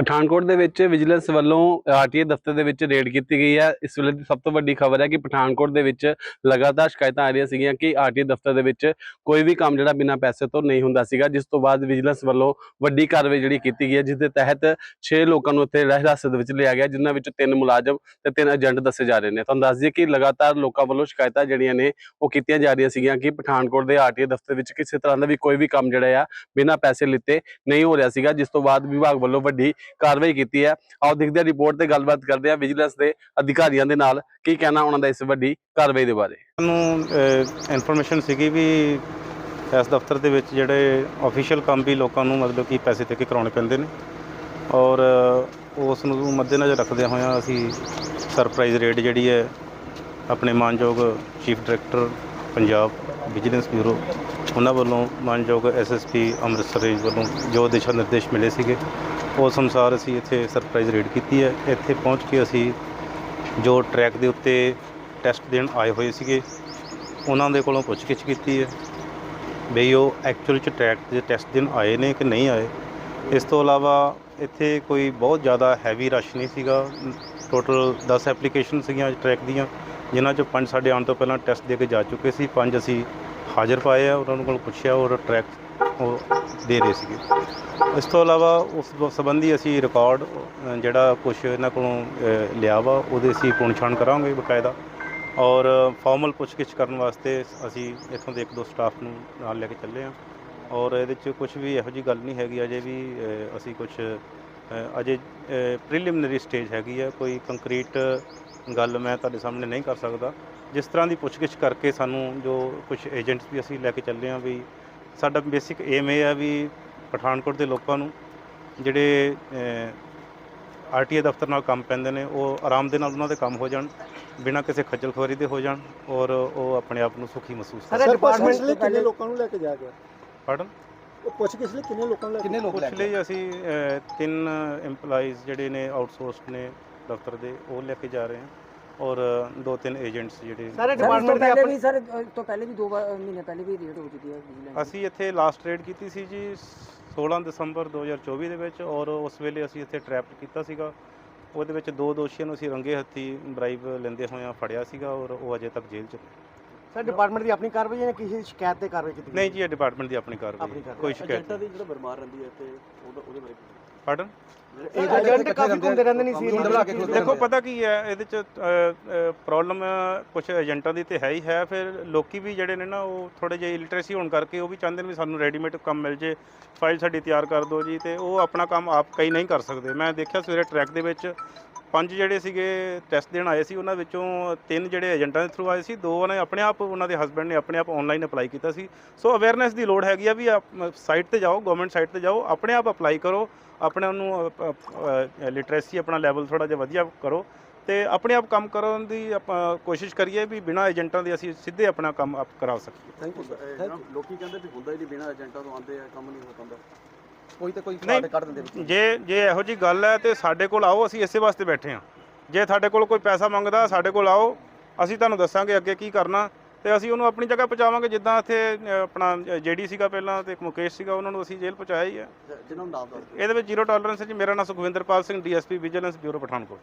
ਪਠਾਨਕੋਟ ਦੇ ਵਿੱਚ ਵਿਜੀਲੈਂਸ ਵੱਲੋਂ ਆਰਟੀਏ ਦਫ਼ਤਰ ਦੇ ਵਿੱਚ ਰੇਡ ਕੀਤੀ ਗਈ ਹੈ। ਇਸ ਵੇਲੇ ਦੀ ਸਭ ਤੋਂ ਵੱਡੀ ਖਬਰ ਹੈ ਕਿ ਪਠਾਨਕੋਟ ਦੇ ਵਿੱਚ ਲਗਾਤਾਰ ਸ਼ਿਕਾਇਤਾਂ ਆ ਰਹੀਆਂ ਸੀਗੀਆਂ ਕਿ ਆਰਟੀਏ ਦਫ਼ਤਰ ਦੇ ਵਿੱਚ ਕੋਈ ਵੀ ਕੰਮ ਜਿਹੜਾ ਬਿਨਾਂ ਪੈਸੇ ਤੋਂ ਨਹੀਂ ਹੁੰਦਾ ਸੀਗਾ, ਜਿਸ ਤੋਂ ਬਾਅਦ ਵਿਜੀਲੈਂਸ ਵੱਲੋਂ ਵੱਡੀ ਕਾਰਵਾਈ ਜਿਹੜੀ ਕੀਤੀ ਗਈ ਹੈ, ਜਿਸ ਦੇ ਤਹਿਤ 6 ਲੋਕਾਂ ਨੂੰ ਇੱਥੇ ਹਿਰਾਸਤ ਵਿੱਚ ਲਿਆ ਗਿਆ, ਜਿਨ੍ਹਾਂ ਵਿੱਚ ਤਿੰਨ ਮੁਲਾਜ਼ਮ ਤੇ ਤਿੰਨ ਏਜੰਟ ਦੱਸੇ ਜਾ ਰਹੇ ਨੇ। ਤੁਹਾਨੂੰ ਦੱਸ ਦਈਏ ਕਿ ਲਗਾਤਾਰ ਲੋਕਾਂ ਵੱਲੋਂ ਸ਼ਿਕਾਇਤਾਂ ਜਿਹੜੀਆਂ ਨੇ, ਉਹ ਕੀਤੀਆਂ ਜਾ ਰਹੀਆਂ ਸੀਗੀਆਂ ਕਿ ਪਠਾਨਕੋਟ ਦੇ ਆਰਟੀਏ ਦਫ਼ਤਰ ਵਿੱਚ ਕਿਸੇ ਤਰ੍ਹਾਂ ਦਾ ਵੀ ਕੋਈ ਵੀ ਕੰਮ ਜਿਹੜਾ ਆ, ਬਿਨਾਂ ਪੈਸੇ ਲਿੱਤੇ ਨਹੀਂ ਹੋ ਰਿਹਾ ਸੀਗਾ, ਜਿਸ ਤੋਂ ਬਾਅਦ ਵਿਭਾਗ ਵੱਲੋਂ ਵੱਡੀ ਕਾਰਵਾਈ ਕੀਤੀ ਹੈ। ਆਓ ਦੇਖਦੇ ਹਾਂ ਰਿਪੋਰਟ ਤੇ ਗੱਲਬਾਤ ਕਰਦੇ ਹਾਂ ਵਿਜੀਲੈਂਸ ਦੇ ਅਧਿਕਾਰੀਆਂ ਦੇ ਨਾਲ ਕੀ ਕਹਿਣਾ ਉਹਨਾਂ ਦਾ ਇਸ ਵੱਡੀ ਕਾਰਵਾਈ ਦੇ ਬਾਰੇ। ਸਾਨੂੰ ਇਨਫੋਰਮੇਸ਼ਨ ਸੀਗੀ ਵੀ ਇਸ ਦਫ਼ਤਰ ਦੇ ਵਿੱਚ ਜਿਹੜੇ ਅਫੀਸ਼ੀਅਲ ਕੰਮ ਵੀ ਲੋਕਾਂ ਨੂੰ ਮਤਲਬ ਕਿ ਪੈਸੇ ਦੇ ਕੇ ਕਰਾਉਣੇ ਪੈਂਦੇ ਨੇ। ਔਰ ਉਸ ਨੂੰ ਮੱਦੇਨਜ਼ਰ ਰੱਖਦਿਆਂ ਹੋਇਆਂ ਅਸੀਂ ਸਰਪ੍ਰਾਈਜ਼ ਰੇਡ ਜਿਹੜੀ ਹੈ, ਆਪਣੇ ਮਾਨਯੋਗ chief director Punjab vigilance bureau ਉਹਨਾਂ ਵੱਲੋਂ ਮਾਨਯੋਗ ਐਸਐਸਪੀ ਅੰਮ੍ਰਿਤਸਰ ਰੇਂਜ ਵੱਲੋਂ ਜੋ ਦਿਸ਼ਾ ਨਿਰਦੇਸ਼ ਮਿਲੇ ਸੀਗੇ ਉਸ ਅਨੁਸਾਰ ਅਸੀਂ ਇੱਥੇ ਸਰਪ੍ਰਾਈਜ਼ ਰੇਡ ਕੀਤੀ ਹੈ। ਇੱਥੇ ਪਹੁੰਚ ਕੇ ਅਸੀਂ ਜੋ ਟਰੈਕ ਦੇ ਉੱਤੇ ਟੈਸਟ ਦੇਣ ਆਏ ਹੋਏ ਸੀਗੇ, ਉਹਨਾਂ ਦੇ ਕੋਲੋਂ ਪੁੱਛਗਿੱਛ ਕੀਤੀ ਹੈ ਬਈ ਉਹ ਐਕਚੁਅਲ ਚ ਟਰੈਕ ਦੇ ਟੈਸਟ ਦੇਣ ਆਏ ਨੇ ਕਿ ਨਹੀਂ ਆਏ। ਇਸ ਤੋਂ ਇਲਾਵਾ ਇੱਥੇ ਕੋਈ ਬਹੁਤ ਜ਼ਿਆਦਾ ਹੈਵੀ ਰਸ਼ ਨਹੀਂ ਸੀਗਾ। ਟੋਟਲ 10 ਐਪਲੀਕੇਸ਼ਨ ਸੀਗੀਆਂ ਟਰੈਕ ਦੀਆਂ, ਜਿਨ੍ਹਾਂ ਚੋਂ ਪੰਜ ਸਾਡੇ ਆਉਣ ਤੋਂ ਪਹਿਲਾਂ ਟੈਸਟ ਦੇ ਕੇ ਜਾ ਚੁੱਕੇ ਸੀ। ਪੰਜ ਅਸੀਂ ਹਾਜ਼ਰ ਪਾਏ ਆ, ਉਹਨਾਂ ਨੂੰ ਕੋਲ ਪੁੱਛਿਆ ਔਰ ਟਰੈਕ ਉਹ ਦੇ ਰਹੇ ਸੀਗੇ। ਇਸ ਤੋਂ ਇਲਾਵਾ ਉਸ ਸੰਬੰਧੀ ਅਸੀਂ ਰਿਕਾਰਡ ਜਿਹੜਾ ਕੁਝ ਇਹਨਾਂ ਕੋਲੋਂ ਲਿਆ ਵਾ, ਉਹਦੇ ਅਸੀਂ ਪੁਣਛਾਣ ਕਰਾਂਗੇ ਬਕਾਇਦਾ। ਔਰ ਫਾਰਮਲ ਪੁੱਛਗਿੱਛ ਕਰਨ ਵਾਸਤੇ ਅਸੀਂ ਇੱਥੋਂ ਦੇ ਇੱਕ ਦੋ ਸਟਾਫ ਨੂੰ ਨਾਲ ਲੈ ਕੇ ਚੱਲੇ ਹਾਂ ਔਰ ਇਹਦੇ 'ਚ ਕੁਝ ਵੀ ਇਹੋ ਜੀ ਗੱਲ ਨਹੀਂ ਹੈਗੀ, ਅਜੇ ਵੀ ਅਸੀਂ ਕੁਝ ਅਜੇ ਪ੍ਰੀਲਿਮਿਨਰੀ ਸਟੇਜ ਹੈਗੀ ਹੈ ਕੋਈ ਕੰਕਰੀਟ ਗੱਲ ਮੈਂ ਤੁਹਾਡੇ ਸਾਹਮਣੇ ਨਹੀਂ ਕਰ ਸਕਦਾ। ਜਿਸ ਤਰ੍ਹਾਂ ਦੀ ਪੁੱਛਗਿੱਛ ਕਰਕੇ ਸਾਨੂੰ ਜੋ ਕੁਝ ਏਜੰਟਸ ਵੀ ਅਸੀਂ ਲੈ ਕੇ ਚੱਲੇ ਹਾਂ ਵੀ ਸਾਡਾ ਬੇਸਿਕ ਏਮ ਇਹ ਹੈ ਵੀ ਪਠਾਨਕੋਟ ਦੇ ਲੋਕਾਂ ਨੂੰ ਜਿਹੜੇ ਆਰਟੀਏ ਦਫ਼ਤਰ ਨਾਲ ਕੰਮ ਪੈਂਦੇ ਨੇ ਉਹ ਆਰਾਮ ਦੇ ਨਾਲ ਉਹਨਾਂ ਦੇ ਕੰਮ ਹੋ ਜਾਣ ਬਿਨਾਂ ਕਿਸੇ ਖੱਜਲ ਖੁਆਰੀ ਦੇ ਹੋ ਜਾਣ ਔਰ ਉਹ ਆਪਣੇ ਆਪ ਨੂੰ ਸੁਖੀ ਮਹਿਸੂਸ ਕਰਨ। ਸਰ ਡਿਪਾਰਟਮੈਂਟ ਲਈ ਕਿੰਨੇ ਲੋਕਾਂ ਨੂੰ ਲੈ ਕੇ ਜਾ ਗਿਆ? ਪardon ਉਹ ਪੁੱਛ ਕਿਸ ਲਈ ਕਿੰਨੇ ਲੋਕਾਂ ਨੂੰ ਲੈ ਕਿੰਨੇ ਪੁੱਛ ਲਈ ਅਸੀਂ ਤਿੰਨ EMPLOYEES ਜਿਹੜੇ ਨੇ ਆਊਟਸੋਰਸਡ ਨੇ ਦਫ਼ਤਰ ਦੇ ਉਹ ਲੈ ਕੇ ਜਾ ਰਹੇ ਹਾਂ। ਔਰ ਦੋ ਤਿੰਨ ਏਜੰਟਸ ਜਿਹੜੇ ਸਾਰੇ ਡਿਪਾਰਟਮੈਂਟ ਦੇ ਪਹਿਲੇ ਆਪਣੇ ਵੀ ਸਰ ਇਸ ਤੋਂ ਪਹਿਲੇ ਵੀ ਦੋ ਵਾਰ ਮਹੀਨੇ ਪਹਿਲੇ ਵੀ ਰੇਟ ਹੋ ਚੁੱਕੀ ਹੈ ਵਿਜੀਲੈਂਸ ਅਸੀਂ ਇੱਥੇ ਲਾਸਟ ਰੇਡ ਕੀਤੀ ਸੀ ਜੀ 16 ਦਸੰਬਰ 2024 ਦੇ ਵਿੱਚ ਔਰ ਉਸ ਵੇਲੇ ਅਸੀਂ ਇੱਥੇ ਟ੍ਰੈਪ ਕੀਤਾ ਸੀਗਾ। ਉਹਦੇ ਵਿੱਚ ਦੋ ਦੋਸ਼ੀਆਂ ਨੂੰ ਅਸੀਂ ਰੰਗੇ ਹੱਥੀ ਬਰਾਈਬ ਲੈਂਦੇ ਹੋਇਆਂ ਫੜਿਆ ਸੀਗਾ ਔਰ ਉਹ ਅਜੇ ਤੱਕ ਜੇਲ੍ਹ 'ਚ ਨੇ। ਸਰ ਡਿਪਾਰਟਮੈਂਟ ਦੀ ਆਪਣੀ ਕਾਰਵਾਈ ਜਾਂ ਕਿਸੇ ਸ਼ਿਕਾਇਤ ਤੇ ਕਾਰਵਾਈ ਕੀਤੀ ਨਹੀਂ ਜੀ ਇਹ ਡਿਪਾਰਟਮੈਂਟ ਦੀ ਆਪਣੀ ਕਾਰਵਾਈ ਆਪਣੀ ਕਾਰਵਾਈ। ਕੋਈ ਸ਼ਿਕਾਇਤ ਨਹੀਂ। ਜਿਹੜਾ ਬਰਮਾਰ ਰਹਿੰਦੀ ਹੈ ਤੇ ਉਹਦਾ ਉਹਦੇ ਬਾਰੇ ਪardon ਏਜੰਟ ਕਾਫੀ ਘੁੰਮਦੇ ਰਹਿੰਦੇ ਨਹੀਂ ਸੀ ਦੇਖੋ ਪਤਾ ਕੀ ਹੈ ਇਹਦੇ ਚ ਪ੍ਰੋਬਲਮ ਕੁਝ ਏਜੰਟਾਂ ਦੀ ਤੇ ਹੈ ਹੀ ਹੈ। ਫਿਰ ਲੋਕੀ ਵੀ ਜਿਹੜੇ ਨੇ ਨਾ ਉਹ ਥੋੜੇ ਜਿਹੇ ਇਲਿਟਰੇਸੀ ਹੋਣ ਕਰਕੇ ਉਹ ਵੀ ਚਾਹੁੰਦੇ ਨੇ ਵੀ ਸਾਨੂੰ ਰੈਡੀਮੇਡ ਕੰਮ ਮਿਲ ਜੇ ਫਾਈਲ ਸਾਡੀ ਤਿਆਰ ਕਰ ਦਿਓ ਜੀ ਤੇ ਉਹ ਆਪਣਾ ਕੰਮ ਆਪ ਕਈ ਨਹੀਂ ਕਰ ਸਕਦੇ। ਮੈਂ ਦੇਖਿਆ ਸਵੇਰੇ ਟਰੈਕ ਦੇ ਵਿੱਚ ਪੰਜ ਜਿਹੜੇ ਸੀਗੇ ਟੈਸਟ ਦੇਣ ਆਏ ਸੀ ਉਹਨਾਂ ਵਿੱਚੋਂ ਤਿੰਨ ਜਿਹੜੇ ਏਜੰਟਾਂ ਦੇ ਥਰੂ ਆਏ ਸੀ ਦੋ ਨੇ ਆਪਣੇ ਆਪ ਉਹਨਾਂ ਦੇ ਹਸਬੰਡ ਨੇ ਆਪਣੇ ਆਪ ਆਨਲਾਈਨ ਅਪਲਾਈ ਕੀਤਾ ਸੀ। ਸੋ ਅਵੇਅਰਨੈਸ ਦੀ ਲੋੜ ਹੈਗੀ ਆ ਵੀ ਸਾਈਟ ਤੇ ਜਾਓ ਗਵਰਨਮੈਂਟ ਸਾਈਟ ਤੇ ਜਾਓ ਆਪਣੇ ਆਪ ਅਪਲਾਈ ਕਰੋ। ਆਪਣੇ ਉਹਨੂੰ ਲਿਟਰੇਸੀ ਆਪਣਾ ਲੈਵਲ ਥੋੜਾ ਜਿਹਾ ਵਧੀਆ ਕਰੋ ਤੇ ਆਪਣੇ ਆਪ ਕੰਮ ਕਰਨ ਦੀ ਆਪਾਂ ਕੋਸ਼ਿਸ਼ ਕਰੀਏ ਵੀ ਬਿਨਾਂ ਏਜੰਟਾਂ ਦੇ ਅਸੀਂ ਸਿੱਧੇ ਆਪਣਾ ਕੰਮ ਆਪ ਕਰਾ ਸਕੀਏ। ਥੈਂਕ ਯੂ ਸਰ ਲੋਕੀ ਕਹਿੰਦੇ ਵੀ ਹੁੰਦਾ ਹੀ ਨਹੀਂ ਬਿਨਾਂ ਏਜੰਟਾਂ ਤੋਂ ਆਉਂਦੇ ਆ ਕੰਮ ਨਹੀਂ ਹੋ ਪਾਉਂਦਾ। ਕੋਈ ਤੇ ਕੋਈ ਨਹੀਂ, ਕੱਢ ਦਿੰਦੇ ਵਿੱਚ। ਜੇ ਜੇ ਇਹੋ ਜੀ ਗੱਲ ਹੈ ਤੇ ਸਾਡੇ ਕੋਲ ਆਓ ਅਸੀਂ ਇਸੇ ਵਾਸਤੇ ਬੈਠੇ ਹਾਂ। ਜੇ ਤੁਹਾਡੇ ਕੋਲ ਕੋਈ ਪੈਸਾ ਮੰਗਦਾ ਸਾਡੇ ਕੋਲ ਆਓ ਅਸੀਂ ਤੁਹਾਨੂੰ ਦੱਸਾਂਗੇ ਅੱਗੇ ਕੀ ਕਰਨਾ। ਤੇ ਅਸੀਂ ਉਹਨੂੰ ਆਪਣੀ ਜਗ੍ਹਾ ਪਹੁੰਚਾਵਾਂਗੇ ਜਿੱਦਾਂ ਇੱਥੇ ਆਪਣਾ ਜੇਡੀ ਸੀਗਾ ਪਹਿਲਾਂ ਤੇ ਇੱਕ ਮੁਕੇਸ਼ ਸੀਗਾ ਉਹਨਾਂ ਨੂੰ ਅਸੀਂ ਜੇਲ੍ਹ ਪਹੁੰਚਾਇਆ ਹੀ ਹੈ। ਜਿਹਨਾਂ ਨੂੰ ਨਾਮ ਦੱਸ ਦਿਓ। ਇਹਦੇ ਵਿੱਚ ਜ਼ੀਰੋ ਟੋਲਰੈਂਸ ਹੈ ਜੀ। ਮੇਰਾ ਨਾਮ Sukhwinderpal Singh DSP vigilance bureau Pathankot.